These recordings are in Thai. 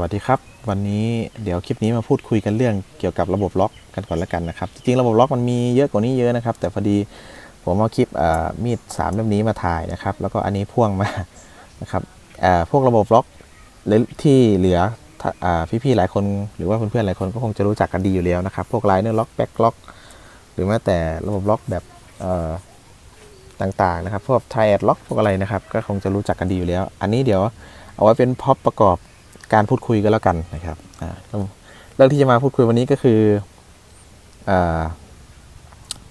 วัสดีครับ วันนี้เดี๋ยวคลิปนี้มาพูดคุยกันเรื่องเกี่ยวกับระบบล็อกกันก่อนละกันนะครับ จริงๆระบบล็อกมันมีเยอะกว่านี้เยอะนะครับ แต่พอดีผมเอาคลิปมีดสามเล่มนี้มาถ่ายนะครับ แล้วก็อันนี้พ่วงมานะครับพวกระบบล็อกที่เหลืออพี่ๆหลายคนหรือว่าเพื่อนๆหลายคนก็คงจะรู้จักกันดีอยู่แล้วนะครับ พวกไลเนอร์ล็อกแบ็กล็อกหรือแม้แต่ระบบล็อกแบบต่างๆนะครับ พวกไทแอดล็อกพวกอะไรนะครับ ก็คงจะรู้จักกันดีอยู่แล้ว อันนี้เดี๋ยวเอาไว้เป็นพ็อปประกอบ การพูดคุยกันแล้วกันนะครับเรื่องที่จะมาพูดคุยวันนี้ก็คืออ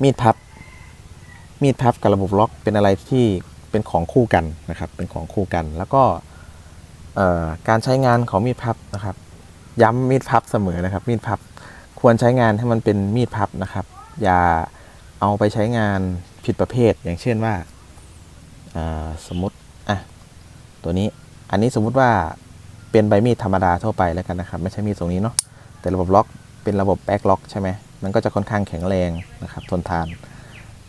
มีดพับ มีดพับกับระบบล็อกเป็นอะไรที่เป็นของคู่กันนะครับ เป็นของคู่กัน แล้วก็การใช้งานของมีดพับนะครับ ย้ำมีดพับเสมอนะครับ มีดพับควรใช้งานให้มันเป็นมีดพับนะครับ อย่าเอาไปใช้งานผิดประเภท อย่างเช่นว่าอ่าสมมติอะตัวนี้อันนี้สมมุติว่า เป็นใบมีดธรรมดาทั่วไปแล้วกันนะครับ ไม่ใช่มีดตรงนี้เนาะแต่ระบบล็อกเป็นระบบแบ็กล็อกใช่ไหมมันก็จะค่อนข้างแข็งแรงนะครับทนทาน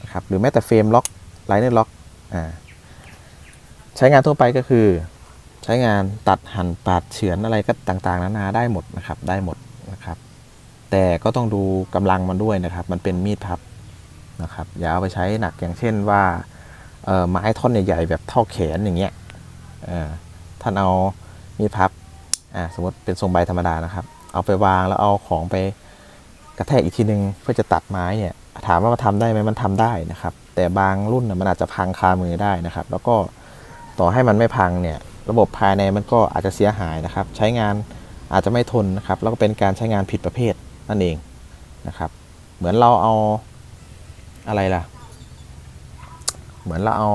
นะครับหรือแม้แต่เฟรมล็อกไลเนอร์ล็อกอ่าใช้งานทั่วไปก็คือ ใช้งานตัดหั่นปาดเฉือนอะไรก็ต่างๆ นานาได้หมดนะครับได้หมดนะครับ แต่ก็ต้องดูกำลังมันด้วยนะครับ มันเป็นมีดพับนะครับอย่าเอาไปใช้หนักอย่างเช่นว่าเอ่อไม้ท่อนใหญ่ๆแบบเท่าแขนอย่างเงี้ยอ่อท่านเอา มีดพับอ่าสมมติเป็นทรงใบธรรมดานะครับ เอาไปวางแล้วเอาของไปกระแทกอีกทีนึงเพื่อจะตัดไม้เนี่ยถามว่ามันทำได้ไหมมันทำได้นะครับ แต่บางรุ่นน่ะมันอาจจะพังคามือได้นะครับ แล้วก็ต่อให้มันไม่พังเนี่ยระบบภายในมันก็อาจจะเสียหายนะครับ ใช้งานอาจจะไม่ทนนะครับ แล้วก็เป็นการใช้งานผิดประเภทนั่นเองนะครับ เหมือนเราเอาอะไรล่ะ เหมือนเราเอา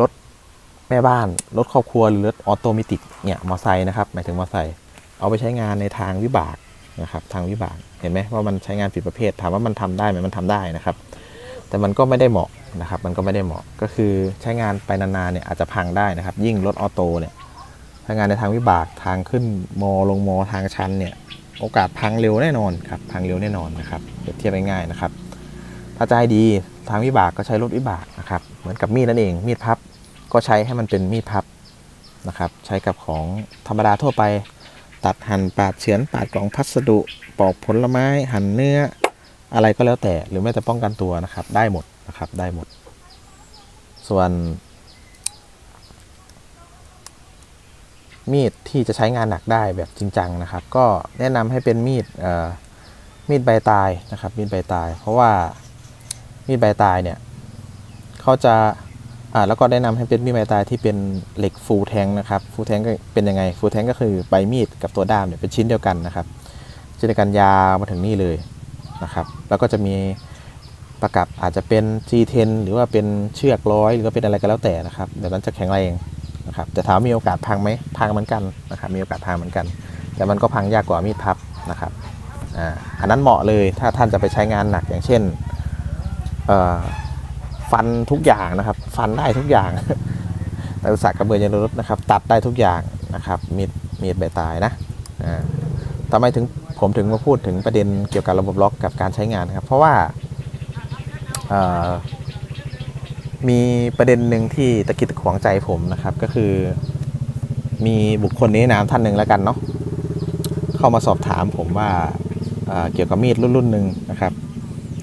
รถ แม่บ้าน รถครอบครัวหรือรถออโตเมติกเนี่ยมอไซค์นะครับหมายถึงมอไซค์เอาไปใช้งานในทางวิบากนะครับทางวิบากเห็นไหมว่ามันใช้งานผิดประเภทถามว่ามันทำได้ไหมมันทำได้นะครับ แต่มันก็ไม่ได้เหมาะนะครับ มันก็ไม่ได้เหมาะก็คือใช้งานไปนานๆเนี่ยอาจจะพังได้นะครับ ยิ่งรถออโต้เนี่ยใช้งานในทางวิบากทางขึ้นมอลงมอทางชันเนี่ยโอกาสพังเร็วแน่นอนครับพังเร็วแน่นอนนะครับเปรียบเทียบง่ายๆนะครับถ้าให้ดีทางวิบากก็ใช้รถวิบากนะครับเหมือนกับมีดนั่นเองมีดพับ ก็ใช้ให้มันเป็นมีดพับนะครับ ใช้กับของธรรมดาทั่วไป ตัดหั่นปาดเฉือนปาดกล่องพัสดุปอกผลไม้หั่นเนื้ออะไรก็แล้วแต่หรือแม้แต่ป้องกันตัวนะครับ ได้หมดนะครับได้หมด ส่วนมีดที่จะใช้งานหนักได้แบบจริงจังนะครับ ก็แนะนำให้เป็นมีดมีดใบตายนะครับมีดใบตาย เพราะว่ามีดใบตายเนี่ยเขาจะ อ่าแล้วก็แนะนำให้เป็นมีดใบตายที่เป็นเหล็กฟูแทงนะครับฟูแทงก็เป็นยังไงฟูแทงก็คือใบมีดกับตัวด้ามเนี่ยเป็นชิ้นเดียวกันนะครับชิ้นเดียวกันยาวมาถึงนี่เลยนะครับแล้วก็จะมีประกับอาจจะเป็น G10 หรือว่าเป็นเชือกร้อยหรือว่าเป็นอะไรก็แล้วแต่นะครับแบบนั้นจะแข็งแรงนะครับแต่ถามว่ามีโอกาสพังไหมพังเหมือนกันนะครับมีโอกาสพังเหมือนกัน แต่มันก็พังยากกว่ามีดพับนะครับอ่าอันนั้นเหมาะเลยถ้าท่านจะไปใช้งานหนักอย่างเช่นเอ่อ ฟันทุกอย่างนะครับ ฟันได้ทุกอย่างนักศึกษากระเบือยันรถนะครับ ตัดได้ทุกอย่างนะครับมีดมีดใบตายนะทำไมถึงผมถึงมาพูดถึงประเด็นเกี่ยวกับระบบล็อกกับการใช้งานครับ เพราะว่ามีประเด็นหนึ่งที่ตะกิดตะขวงใจผมนะครับ ก็คือ มีบุคคลนี้นามท่านหนึ่งแล้วกันเนาะเข้ามาสอบถามผมว่าเเกี่ยวกับมีดรุ่นรุ่นหนึ่งนะครับ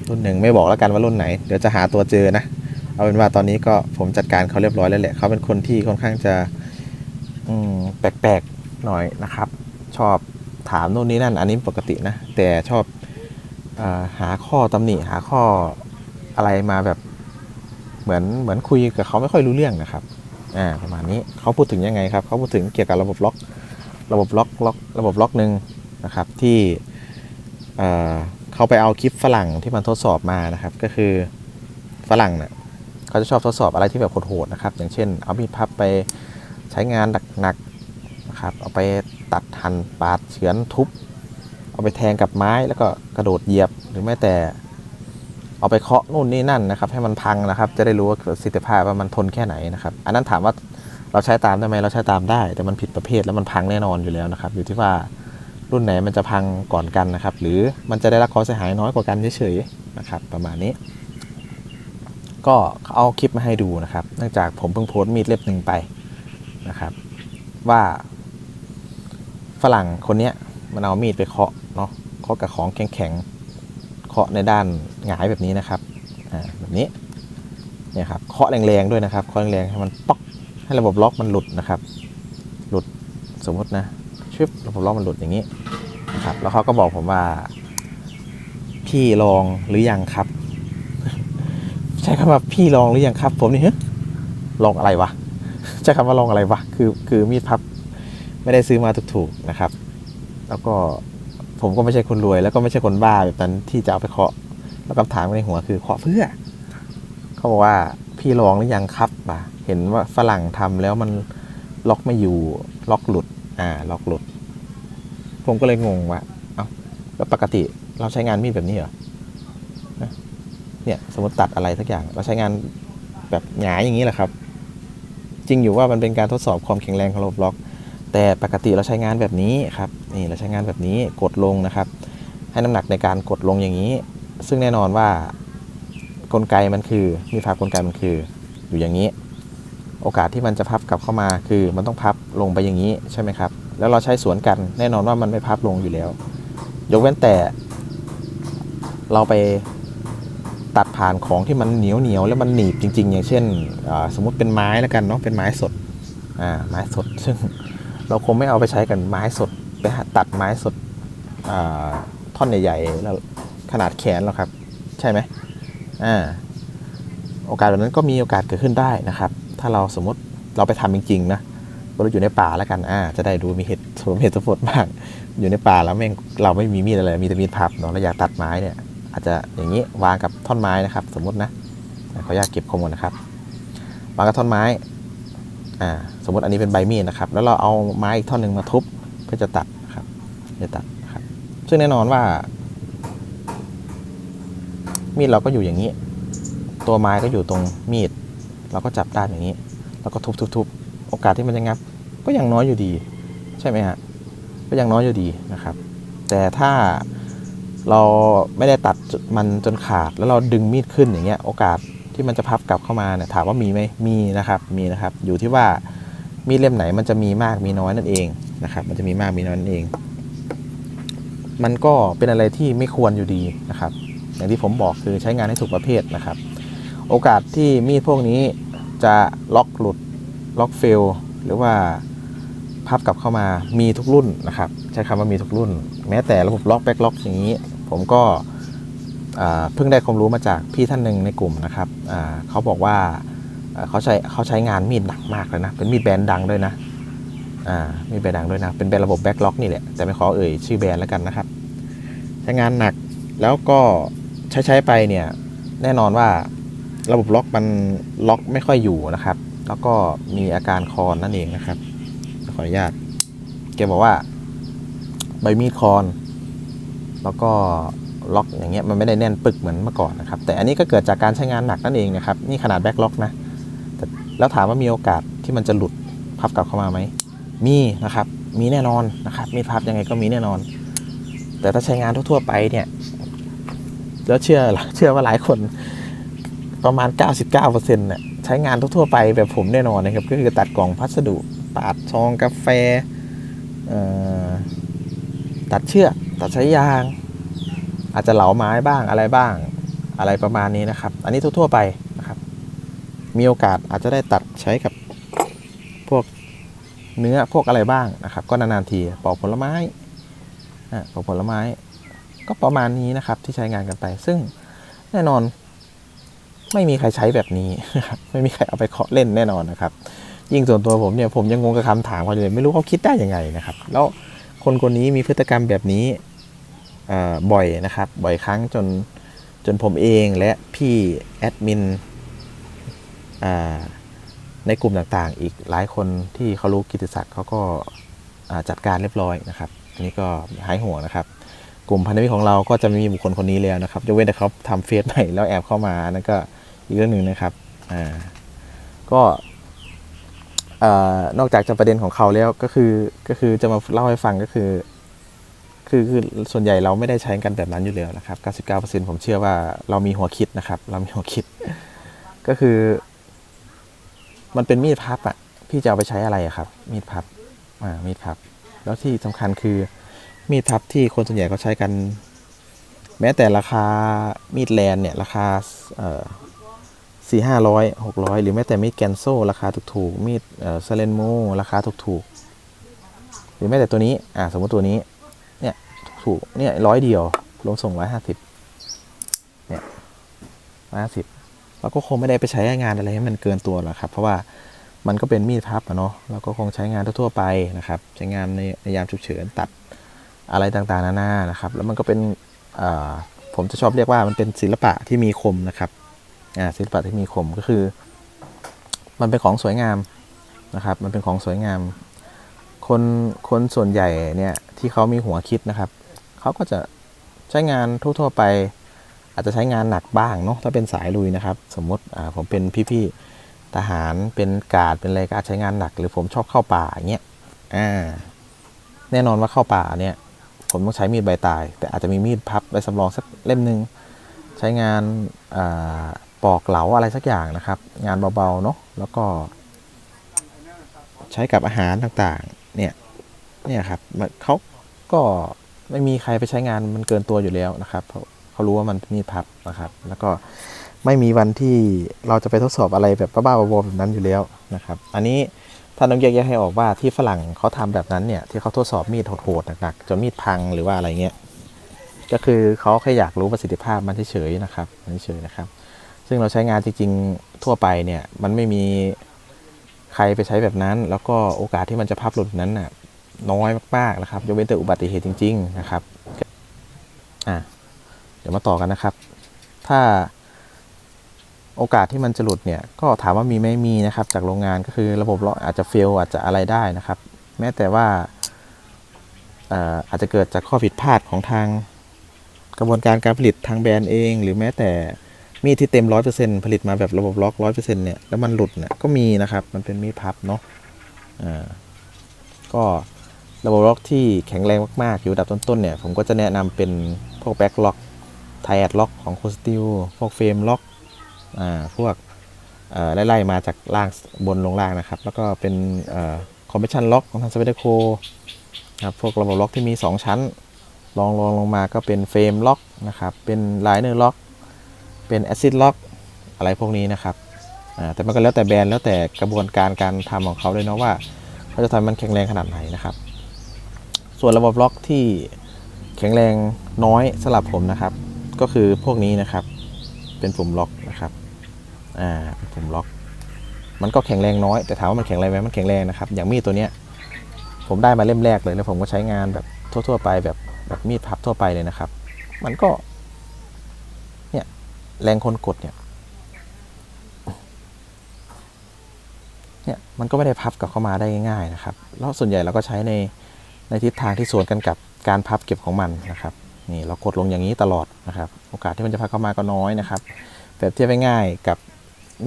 รุ่นหนึ่งไม่บอกแล้วกันว่ารุ่นไหน เดี๋ยวจะหาตัวเจอนะ เอาเป็นว่าตอนนี้ก็ผมจัดการเขาเรียบร้อยแล้วแหละเขาเป็นคนที่ค่อนข้างจะแปลกๆหน่อยนะครับ ชอบถามโน่นนี่นั่น อันนี้ปกตินะ แต่ชอบอหาข้อตำหนิหาข้ออะไรมาแบบเหมือนเหมือนคุยกับเขาไม่ค่อยรู้เรื่องนะครับอ่าประมาณนี้เขาพูดถึงยังไงครับเขาพูดถึงเกี่ยวกับระบบล็อก ระบบล็อกล็อกระบบล็อกหนึ่งนะครับที่ เขาไปเอาคลิปฝรั่งที่มันทดสอบมานะครับ ก็คือฝรั่งเนะ่ยเขาจะชอบทดสอบอะไรที่แบบโหดๆนะครับ อย่างเช่น เอามีดพับไปใช้งานหนักๆนะครับ เอาไปตัดหั่นปาดเฉือนทุบ เอาไปแทงกับไม้แล้วก็กระโดดเหยียบหรือแม้แต่ เอาไปเคาะนู่นนี่นั่นนะครับ ให้มันพังนะครับ จะได้รู้ว่าประสิทธิภาพว่ามันทนแค่ไหนนะครับ อันนั้นถามว่าเราใช้ตามได้ไหมเราใช้ตามได้ แต่มันผิดประเภทแล้วมันพังแน่นอนอยู่แล้วนะครับ อยู่ที่ว่า รุ่นไหนมันจะพังก่อนกันนะครับ หรือมันจะได้รับความเสียหายน้อยกว่ากันเฉยๆนะครับ ประมาณนี้ ก็เอาคลิปมาให้ดูนะครับ เนื่องจากผมเพิ่งโพสต์มีดเล่มหนึ่งไปนะครับ ว่าฝรั่งคนนี้มันเอามีดไปเคาะเนาะเคาะกับของแข็งๆเคาะในด้านหงายแบบนี้นะครับอ่าแบบนี้เนี่ยครับเคาะแรงๆด้วยนะครับเคาะแรงๆให้มันป๊อกให้ระบบล็อกมันหลุดนะครับ หลุดสมมตินะ ชึบระบบล็อกมันหลุดอย่างนี้นะครับ แล้วเขาก็บอกผมว่า พี่ลองหรือยังครับ ใช้คำว่าพี่ลองหรือยังครับ ผมนี่เฮ้ยลองอะไรวะใช้คำว่าลองอะไรวะคือคือมีดพับไม่ได้ซื้อมาถูกๆนะครับ แล้วก็ผมก็ไม่ใช่คนรวย แล้วก็ไม่ใช่คนบ้าแบบนั้นที่จะเอาไปเคาะ แล้วคำถามในหัวคือเคาะเพื่อ เขาบอกว่าพี่ลองหรือยังครับบ่าเห็นว่าฝรั่งทำแล้วมันล็อกไม่อยู่ล็อกหลุด อ่าล็อกหลุดผมก็เลยงงว่าเอ้าแล้วปกติเราใช้งานมีดแบบนี้เหรอนะเนี่ยสมมติตัดอะไรสักอย่าง เราใช้งานแบบหงายอย่างนี้แหละครับ จริงอยู่ว่ามันเป็นการทดสอบความแข็งแรงของระบบล็อก แต่ปกติเราใช้งานแบบนี้ครับนี่เราใช้งานแบบนี้กดลงนะครับ ให้น้ำหนักในการกดลงอย่างนี้ ซึ่งแน่นอนว่ากลไกมันคือมีพับกลไกมันคืออยู่อย่างนี้ โอกาสที่มันจะพับกลับเข้ามา คือมันต้องพับลงไปอย่างนี้ใช่ไหมครับ แล้วเราใช้สวนกันแน่นอนว่ามันไม่พับลงอยู่แล้ว ยกเว้นแต่ เราไปตัดผ่านของที่มันเหนียวเหนียวแล้วมันหนีบจริง ๆ อย่างเช่นสมมุติเป็นไม้แล้วกันเนาะเป็นไม้สดอ่าไม้สด ซึ่งเราคงไม่เอาไปใช้กันไม้สดไปตัดไม้สดท่อนใหญ่ๆแล้วขนาดแขนหรอกครับ ใช่ไหมอ่าโอกาสแบบนั้นก็มีโอกาสเกิดขึ้นได้นะครับ ถ้าเราสมมติเราไปทำจริงๆนะเราอยู่ในป่าแล้วกันอ่าจะได้ดูมีเหตุสมเหตุสมผลบ้างอยู่ในป่าแล้วแม่งเราไม่มีมีดอะไรมีแต่มีดพับเนาะเราอยากตัดไม้เนี่ยอาจจะอย่างนี้วางกับท่อนไม้นะครับ สมมตินะขออนุญาตเก็บข้อมูลนะครับวางกับท่อนไม้อ่าสมมติอันนี้เป็นใบมีดนะครับ แล้วเราเอาไม้อีกท่อนหนึ่งมาทุบเพื่อจะตัดครับจะตัดครับ ซึ่งแน่นอนว่า มีดเราก็อยู่อย่างนี้ ตัวไม้ก็อยู่ตรงมีด เราก็จับด้านอย่างนี้ แล้วก็ทุบๆๆโอกาสที่มันจะงับ ก็ยังน้อยอยู่ดี ใช่ไหมฮะก็ยังน้อยอยู่ดีนะครับ แต่ถ้าเราไม่ได้ตัดมันจนขาดแล้วเราดึงมีดขึ้นอย่างเงี้ยโอกาสที่มันจะพับกลับเข้ามาเนี่ยถามว่ามีไหมมีนะครับมีนะครับ อยู่ที่ว่ามีดเล่มไหนมันจะมีมากมีน้อยนั่นเองนะครับ มันจะมีมากมีน้อยนั่นเอง มันก็เป็นอะไรที่ไม่ควรอยู่ดีนะครับ อย่างที่ผมบอกคือใช้งานให้ถูกประเภทนะครับ โอกาสที่มีดพวกนี้ จะล็อกหลุดล็อกเฟลหรือว่าพับกลับเข้ามามีทุกรุ่นนะครับ ใช้คำว่ามีทุกรุ่น แม้แต่ระบบล็อกแบ็กล็อกอย่างนี้ ผมก็เพิ่งได้ความรู้มาจากพี่ท่านหนึ่งในกลุ่มนะครับเขาบอกว่าเขาใช้เขาใช้งานมีดหนักมากเลยนะ เป็นมีดแบรนด์ดังด้วยนะมีดแบรนด์ดังด้วยนะ เป็นแบรนด์ระบบแบ็กล็อกนี่แหละ แต่ไม่ขอเอ่ยชื่อแบรนด์แล้วกันนะครับ ใช้งานหนักแล้วก็ใช้ใช้ไปเนี่ยแน่นอนว่า ระบบล็อกมันล็อกไม่ค่อยอยู่นะครับ แล้วก็มีอาการคอนนั่นเองนะครับ ขออนุญาตแกบอกว่า ใบมีดคอน แล้วก็ล็อกอย่างเงี้ยมันไม่ได้แน่นปึกเหมือนเมื่อก่อนนะครับ แต่อันนี้ก็เกิดจากการใช้งานหนักนั่นเองนะครับ นี่ขนาดแบ็คล็อกนะแต่แล้วถามว่ามีโอกาสที่มันจะหลุดพับกลับเข้ามาไหมมีนะครับ มีแน่นอนนะครับ มีพับยังไงก็มีแน่นอน แต่ถ้าใช้งานทั่วๆไปเนี่ยแล้วเชื่อเชื่อว่าหลายคน ประมาณ 99%เนี่ยใช้งานทั่ว ๆ ไปแบบผมแน่นอนนะครับ ก็คือตัดกล่องพัสดุปาดซองกาแฟตัดเชือกตัดสายยาง อาจจะเหลาไม้บ้างอะไรบ้างอะไรประมาณนี้นะครับ อันนี้ทั่ว ๆ ไปนะครับ มีโอกาสอาจจะได้ตัดใช้กับพวกเนื้อพวกอะไรบ้างนะครับ ก็นานๆทีปอกผลไม้อะปอกผลไม้ ก็ประมาณนี้นะครับที่ใช้งานกันไป ซึ่งแน่นอน ไม่มีใครใช้แบบนี้นะครับไม่มีใครเอาไปเคาะเล่นแน่นอนนะครับ ยิ่งส่วนตัวผมเนี่ยผมยังงงกับคำถามเขาเลยไม่รู้เขาคิดได้ยังไงนะครับ แล้วคนคนนี้มีพฤติกรรมแบบนี้บ่อยนะครับ บ่อยครั้งจนจนผมเองและพี่แอดมินในกลุ่มต่างๆ อีกหลายคนที่เขารู้กิตติศักดิ์เขาก็จัดการเรียบร้อยนะครับอันนี้ก็หายห่วงนะครับ กลุ่มพันธมิตรของเราก็จะไม่มีบุคคลคนนี้แล้วนะครับยกเว้นแต่เขาทำเฟซใหม่แล้วแอบเข้ามานั่นก็ อีกเรื่องหนึ่งนะครับอ่าก็เอ่อนอกจากจะประเด็นของเขาแล้วก็คือก็คือจะมาเล่าให้ฟังก็คือคือคือส่วนใหญ่เราไม่ได้ใช้กันแบบนั้นอยู่แล้วนะครับ 99%ผมเชื่อว่าเรามีหัวคิดนะครับ เรามีหัวคิด ก็คือ มันเป็นมีดพับอะ พี่จะเอาไปใช้อะไรอะครับ มีดพับ อ่า มีดพับ แล้วที่สำคัญคือ มีดพับที่คนส่วนใหญ่เขาใช้กัน แม้แต่ราคามีดแลนเนี่ย ราคาเอ่อ สี่ห้าร้อยหกร้อยหรือแม้แต่มีดแกนโซราคาถูกๆ มีดเซเลนโมราคาถูกๆ หรือแม้แต่ตัวนี้ อ่า สมมติตัวนี้ เนี่ยถูก เนี่ยร้อยเดียวรวมส่งร้อยห้าสิบเนี่ยร้อยห้าสิบเราก็คงไม่ได้ไปใช้งานอะไรให้มันเกินตัวหรอกครับ เพราะว่ามันก็เป็นมีดพับอะเนาะเราก็คงใช้งานทั่วๆไปนะครับ ใช้งานในในยามฉุกเฉินตัดอะไรต่างๆนานานะครับ แล้วมันก็เป็นผมจะชอบเรียกว่ามันเป็นศิลปะที่มีคมนะครับ ศิลปะที่มีคมก็คือ มันเป็นของสวยงามนะครับ มันเป็นของสวยงาม คนคนส่วนใหญ่เนี่ยที่เขามีหัวคิดนะครับเขาก็จะใช้งานทั่วๆไป อาจจะใช้งานหนักบ้างเนาะถ้าเป็นสายลุยนะครับ สมมติผมเป็นพี่ๆทหารเป็นกาดเป็นอะไรก็อาจใช้งานหนัก หรือผมชอบเข้าป่าอย่างเงี้ยอ่าแน่นอนว่าเข้าป่าเนี่ยผมต้องใช้มีดใบตาย แต่อาจจะมีมีดพับไว้สำรองสักเล่มหนึ่งใช้งานา ปอกเหลาอะไรสักอย่างนะครับ งานเบาๆเนาะแล้วก็ ใช้กับอาหารต่างๆ เนี่ยเนี่ยครับเขาก็ไม่มีใครไปใช้งานมันเกินตัวอยู่แล้วนะครับเพราะเขารู้ว่ามันมีพับนะครับ แล้วก็ไม่มีวันที่เราจะไปทดสอบอะไรแบบบ้าๆบอๆแบบนั้นอยู่แล้วนะครับ อันนี้ท่านต้องแยกแยะให้ออกว่าที่ฝรั่งเขาทำแบบนั้นเนี่ยที่เขาทดสอบมีดโหดๆหนักๆจนมีดพังหรือว่าอะไรเงี้ยก็คือเขาแค่อยากรู้ประสิทธิภาพมันเฉยๆนะครับมันเฉยๆนะครับ ซึ่งเราใช้งานจริงๆทั่วไปเนี่ยมันไม่มีใครไปใช้แบบนั้น แล้วก็โอกาสที่มันจะพับหลุดนั้นน่ะน้อยมากๆนะครับยกเว้นแต่อุบัติเหตุจริง ๆ นะครับอะเดี๋ยวมาต่อกันนะครับ ถ้าโอกาสที่มันจะหลุดเนี่ยก็ถามว่ามีไหมมีนะครับ จากโรงงานก็คือระบบล็อกอาจจะเฟลอาจจะอะไรได้นะครับ แม้แต่ว่าอ่ออาจจะเกิดจากข้อผิดพลาดของทางกระบวนการการผลิตทางแบรนด์เอง หรือแม้แต่ มีดที่เต็มร้อยเปอร์เซ็นต์ผลิตมาแบบระบบล็อกร้อยเปอร์เซ็นต์เนี่ยแล้วมันหลุดเนี่ยก็มีนะครับ มันเป็นมีดพับเนาะอ่าก็ระบบล็อกที่แข็งแรงมาก ๆ อยู่ดับต้น ๆ เนี่ย ผมก็จะแนะนำเป็นพวกแบ็กล็อกไทแอดล็อกของโคสติลพวกเฟรมล็อกอ่าพวกเอ่อไล่ ๆ มาจากล่างบนลงล่างนะครับ แล้วก็เป็นเอ่อคอมเพรสชันล็อกของทางสเปเดโคครับพวกระบบล็อกที่มี 2 ชั้น ลองลงลงมาก็เป็นเฟรมล็อกนะครับ เป็นไลเนอร์ล็อก เป็นแอซิดล็อกอะไรพวกนี้นะครับแต่มันก็แล้วแต่แบรนด์แล้วแต่กระบวนการการทำของเขาเลยเนาะว่าเขาจะทำมันแข็งแรงขนาดไหนนะครับ ส่วนระบบล็อกที่แข็งแรงน้อยสำหรับผมนะครับ ก็คือพวกนี้นะครับ เป็นปุ่มล็อกนะครับอ่าเป็นปุ่มล็อก มันก็แข็งแรงน้อยแต่ถามว่ามันแข็งแรงไหมมันแข็งแรงนะครับ อย่างมีดตัวเนี้ยผมได้มาเล่มแรกเลยแล้วผมก็ใช้งานแบบทั่ว ๆ ไปแบบแบบมีดพับทั่วไปเลยนะครับ มันก็ แรงคนกดเนี่ยเนี่ยมันก็ไม่ได้พับกลับเข้ามาได้ง่ายๆนะครับ แล้วส่วนใหญ่เราก็ใช้ในในทิศทางที่สวนกันกับการพับเก็บของมันนะครับนี่เรากดลงอย่างนี้ตลอดนะครับ โอกาสที่มันจะพับเข้ามาก็น้อยนะครับแบบเทียบง่ายกับ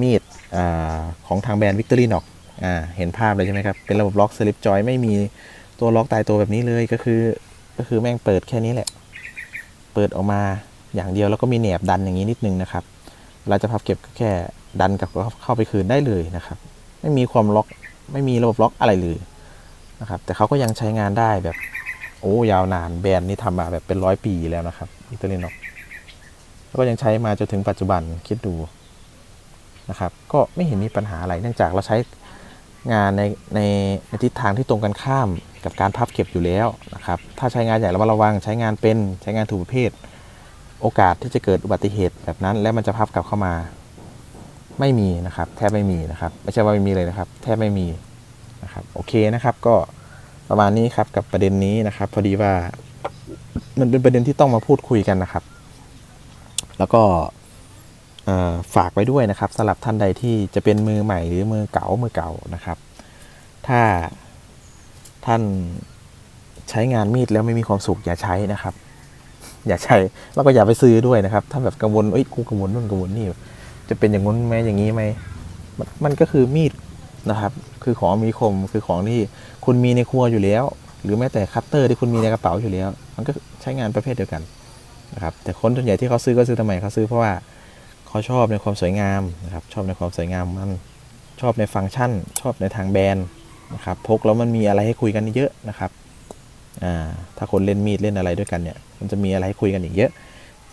มีดอของทางแบรนด์วิกตอรี่น็อกเห็นภาพเลยใช่ไหมครับ เป็นระบบล็อกสลิปจอยไม่มีตัวล็อกตายตัวแบบนี้เลยก็คือ ก็คือแม่งเปิดแค่นี้แหละ เปิดออกมา อย่างเดียวแล้วก็มีแหนบดันอย่างนี้นิดนึงนะครับเราจะพับเก็บก็แค่ดันกับเข้าไปคืนได้เลยนะครับ ไม่มีความล็อกไม่มีระบบล็อกอะไรเลยนะครับ แต่เขาก็ยังใช้งานได้แบบโอ้ยาวนานแบรนด์นี้ทำมาแบบเป็นร้อยปีแล้วนะครับอิตาลียนแล้วก็ยังใช้มาจนถึงปัจจุบันคิดดูนะครับ ก็ไม่เห็นมีปัญหาอะไรเนื่องจากเราใช้งานในในในทิศทางที่ตรงกันข้ามกับการพับเก็บอยู่แล้วนะครับ ถ้าใช้งานใหญ่ระมัดระวังใช้งานเป็นใช้งานถูกประเภท โอกาสที่จะเกิดอุบัติเหตุแบบนั้น แล้วมันจะพับกลับเข้ามา ไม่มีนะครับ แทบไม่มีนะครับ ไม่ใช่ว่าไม่มีเลยนะครับ แทบไม่มีนะครับ โอเคนะครับ ก็ประมาณนี้ครับกับประเด็นนี้นะครับ พอดีว่ามันเป็นประเด็นที่ต้องมาพูดคุยกันนะครับ แล้วก็ฝากไว้ด้วยนะครับสำหรับท่านใดที่จะเป็นมือใหม่หรือมือเก่ามือเก่านะครับ ถ้าท่านใช้งานมีดแล้วไม่มีความสุขอย่าใช้นะครับ อย่าใช้แล้วก็อย่าไปซื้อด้วยนะครับ ถ้าแบบกังวลเอ้ยกูกังวลนู่นกังวลนี่จะเป็นอย่างงู้นไหมอย่างนี้ไหมมันมันก็คือมีดนะครับ คือของมีคมคือของที่คุณมีในครัวอยู่แล้ว หรือแม้แต่คัตเตอร์ที่คุณมีในกระเป๋าอยู่แล้ว มันก็ใช้งานประเภทเดียวกันนะครับแต่คนส่วนใหญ่ที่เขาซื้อก็ซื้อทำไมเขาซื้อเพราะว่าเขาชอบในความสวยงามนะครับชอบในความสวยงามมันชอบในฟังก์ชัน ชอบในทางแบรนด์นะครับพกแล้วมันมีอะไรให้คุยกันเยอะนะครับ ถ้าคนเล่นมีดเล่นอะไรด้วยกันเนี่ย มันจะมีอะไรให้คุยกันอีกเยอะ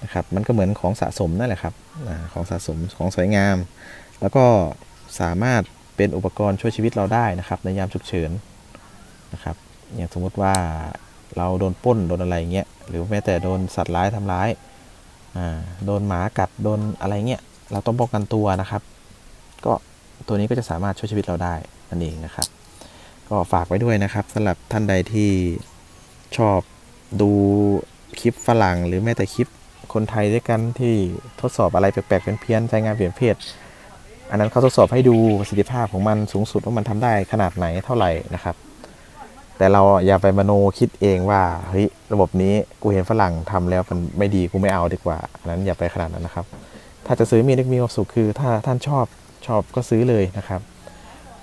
นะครับ มันก็เหมือนของสะสมนั่นแหละครับอของสะสมของสวยงาม แล้วก็สามารถเป็นอุปกรณ์ช่วยชีวิตเราได้นะครับ ในยามฉุกเฉินนะครับ อย่างสมมุติว่าเราโดนป้นโดนอะไรเงี้ย หรือแม้แต่โดนสัตว์ร้ายทำร้าย โดนหมากัดโดนอะไรเงี้ย เราต้องป้องกันตัวนะครับ ก็ตัวนี้ก็จะสามารถช่วยชีวิตเราได้นั่นเองนะครับ ก็ฝากไว้ด้วยนะครับสำหรับท่านใดที่ ชอบดูคลิปฝรั่ง หรือแม้แต่คลิปคนไทยด้วยกันที่ทดสอบอะไรแปลกๆเพี้ยนๆใช้งานเปลี่ยนเพศ อันนั้นเขาทดสอบให้ดูประสิทธิภาพของมันสูงสุดว่ามันทำได้ขนาดไหนเท่าไหร่นะครับ แต่เราอย่าไปมโนคิดเองว่าเฮ้ยระบบนี้กูเห็นฝรั่งทำแล้วมันไม่ดีกูไม่เอาดีกว่าอันนั้นอย่าไปขนาดนั้นนะครับ ถ้าจะซื้อมีดมีความสุขคือ ถ้าท่านชอบชอบก็ซื้อเลยนะครับ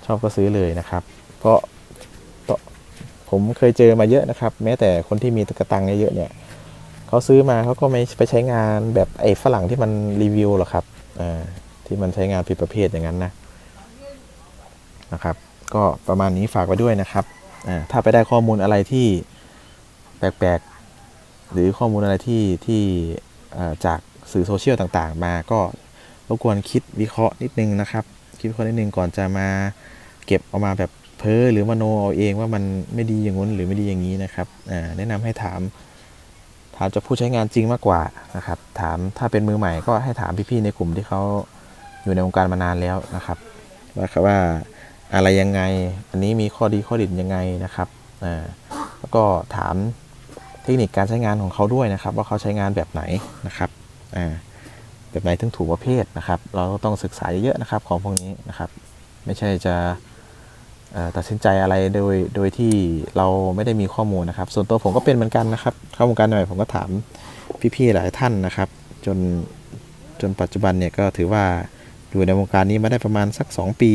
ชอบก็ซื้อเลยนะครับ เพราะ ผมเคยเจอมาเยอะนะครับ แม้แต่คนที่มีกระตังเยอะๆเนี่ยเขาซื้อมาเขาก็ไม่ไปใช้งานแบบไอ้ฝรั่งที่มันรีวิวหรอกครับที่มันใช้งานผิดประเภทอย่างนั้นนะนะครับ ก็ประมาณนี้ฝากไว้ด้วยนะครับถ้าไปได้ข้อมูลอะไรที่แปลกๆ หรือข้อมูลอะไรที่ที่จากสื่อโซเชียลต่างๆ มาก็รบกวนคิดวิเคราะห์นิดนึงนะครับ คิดวิเคราะห์นิดนึงก่อนจะมาเก็บออกมาแบบ เพ้อหรือมโนเอาเองว่ามันไม่ดีอย่างงู้นหรือไม่ดีอย่างนี้นะครับแนะนำให้ถาม ถามจากผู้ใช้งานจริงมากกว่านะครับ ถามถ้าเป็นมือใหม่ก็ให้ถามพี่ๆในกลุ่มที่เขาอยู่ในวงการมานานแล้วนะครับ ว่าว่าอะไรยังไง อันนี้มีข้อดีข้อด่นยังไงนะครับอ่าแล้วก็ถามเทคนิคการใช้งานของเขาด้วยนะครับ ว่าเขาใช้งานแบบไหนนะครับอ่าแบบไหนถึงถูกประเภทนะครับ เราก็ต้องศึกษาเยอะๆนะครับ ของพวกนี้นะครับ ไม่ใช่จะ ตัดสินใจอะไรโดยโดยที่เราไม่ได้มีข้อมูลนะครับ ส่วนตัวผมก็เป็นเหมือนกันนะครับ เข้าวงการใหม่ผมก็ถามพี่ๆหลายท่านนะครับ จนจนปัจจุบันเนี่ยก็ถือว่าอยู่ในวงการนี้มาได้ประมาณสัก 2 ปี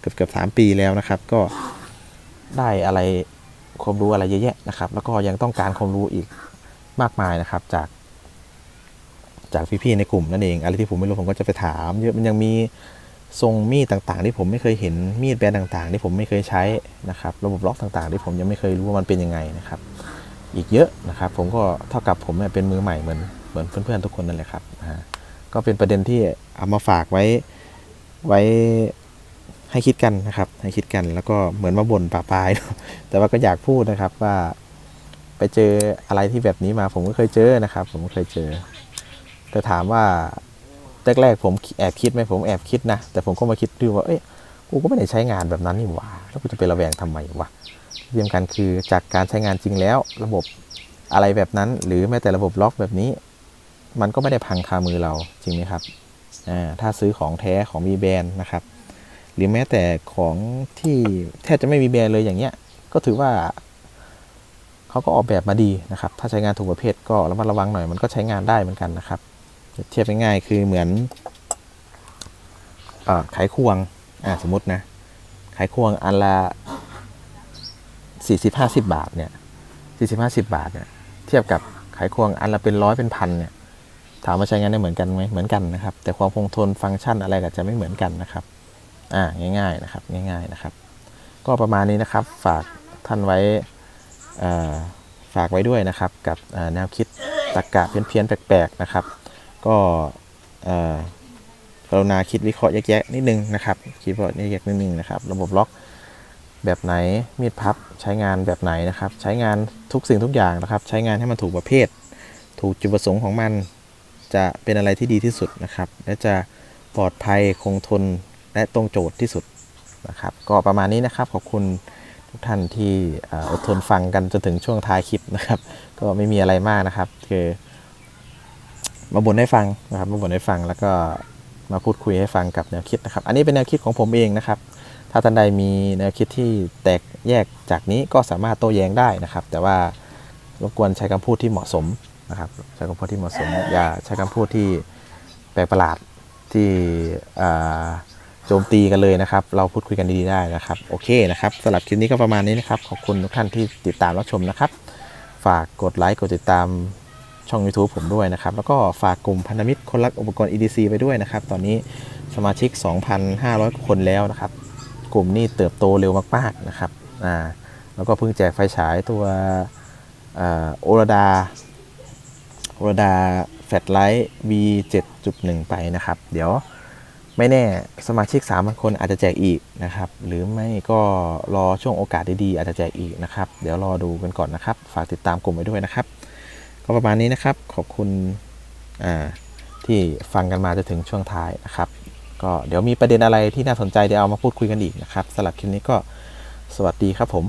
เกือบเกือบสปีแล้วนะครับ ก็ได้อะไรความรู้อะไรเยอะแยะนะครับ แล้วก็ยังต้องการความรู้อีกมากมายนะครับ จาก จากพี่ๆในกลุ่มนั่นเองอะไรที่ผมไม่รู้ผมก็จะไปถาม เยอะมันยังมี ทรงมีดต่างๆ ที่ผมไม่เคยเห็นมีดแบรนด์ต่างๆ ที่ผมไม่เคยใช้นะครับ ระบบล็อกต่างๆ ที่ผมยังไม่เคยรู้ว่ามันเป็นยังไงนะครับ อีกเยอะนะครับ ผมก็เท่ากับผมเนี่ยเป็นมือใหม่เหมือนเหมือนเพื่อนๆทุกคนนั่นแหละครับก็เป็นประเด็นที่เอามาฝากไว้ไว้ให้คิดกันนะครับ ให้คิดกันแล้วก็เหมือนมาบ่นป่าปลาย แต่ว่าก็อยากพูดนะครับว่าไปเจออะไรที่แบบนี้มาผมก็เคยเจอนะครับ ผมก็เคยเจอแต่ถามว่า แรกๆผมแอบคิดไหมผมแอบคิดนะ แต่ผมก็มาคิดดูว่า เอ้ย กูก็ไม่ได้ใช้งานแบบนั้นนี่หว่า แล้วกูจะไประแวงทำไมวะที่สำคัญคือจากการใช้งานจริงแล้ว ระบบอะไรแบบนั้น หรือแม้แต่ระบบล็อกแบบนี้ มันก็ไม่ได้พังคามือเราจริงไหมครับอ่าถ้าซื้อของแท้ของมีแบรนด์นะครับ หรือแม้แต่ของที่แทบจะไม่มีแบรนด์เลยอย่างเงี้ย ก็ถือว่าเขาก็ออกแบบมาดีนะครับ ถ้าใช้งานถูกประเภทก็ระมัดระวังหน่อย มันก็ใช้งานได้เหมือนกันนะครับ เทียบง่ายๆคือเหมือนอาไขควงอ่าสมมตินะไขควงอันละสี่สิบห้าสิบบาทเนี่ยสี่สิบห้าสิบาทเนี่ยเทียบกับไขควงอันละเป็นร้อยเป็นพันเนี่ยถามว่าใช้งานได้เหมือนกันไหมเหมือนกันนะครับ แต่ความคงทนฟังก์ชันอะไรก็จะไม่เหมือนกันนะครับอ่าง่ายๆนะครับง่ายๆนะครับ ก็ประมาณนี้นะครับฝากท่านไว้อ่าฝากไว้ด้วยนะครับ กับแนวคิดตรรกะเพี้ยนๆแปลกๆนะครับ ก็เอ่อกรุณาคิดวิเคราะห์แยกๆนิดนึงนะครับ คิดวิเคราะห์แยกๆนิดนึงนะครับ ระบบล็อกแบบไหนมีดพับใช้งานแบบไหนนะครับ ใช้งานทุกสิ่งทุกอย่างนะครับ ใช้งานให้มันถูกประเภท ถูกจุดประสงค์ของมัน จะเป็นอะไรที่ดีที่สุดนะครับ และจะปลอดภัยคงทนและตรงโจทย์ที่สุดนะครับ ก็ประมาณนี้นะครับขอบคุณทุกท่านที่อดทนฟังกันจนถึงช่วงท้ายคลิปนะครับ ก็ไม่มีอะไรมากนะครับ คือ มาบ่นให้ฟังนะครับมาบ่นให้ฟังแล้วก็มาพูดคุยให้ฟังกับแนวคิดนะครับ อันนี้เป็นแนวคิดของผมเองนะครับ ถ้าท่านใดมีแนวคิดที่แตกแยกจากนี้ก็สามารถโต้แย้งได้นะครับ แต่ว่ารบกวนใช้คำพูดที่เหมาะสมนะครับใช้คำพูดที่เหมาะสมอย่าใช้คำพูดที่แปลกประหลาดที่โจมตีกันเลยนะครับ เราพูดคุยกันดีๆได้นะครับ โอเคนะครับสำหรับคลิปนี้ก็ประมาณนี้นะครับ ขอบคุณทุกท่านที่ติดตามรับชมนะครับ ฝากกดไลค์กดติดตาม ช่อง YouTube ผมด้วยนะครับ แล้วก็ฝากกลุ่มพันธมิตรคนรักอุปกรณ์ EDC ไปด้วยนะครับ ตอนนี้สมาชิก 2,500 คนแล้วนะครับ กลุ่มนี้เติบโตเร็วมากๆนะครับอ่าแล้วก็เพิ่งแจกไฟฉายตัวโอรดาโอรดาแฟลไลท์ V 7.1 ไปนะครับ เดี๋ยวไม่แน่สมาชิก 3,000 คนอาจจะแจกอีกนะครับ หรือไม่ก็รอช่วงโอกาสดีๆ อาจจะแจกอีกนะครับ เดี๋ยวรอดูกันก่อนนะครับ ฝากติดตามกลุ่มไว้ด้วยนะครับ ก็ประมาณนี้นะครับ ขอบคุณที่ฟังกันมาจนถึงช่วงท้ายนะครับ ก็เดี๋ยวมีประเด็นอะไรที่น่าสนใจเดี๋ยวเอามาพูดคุยกันอีกนะครับสำหรับคลิปนี้ก็สวัสดีครับผม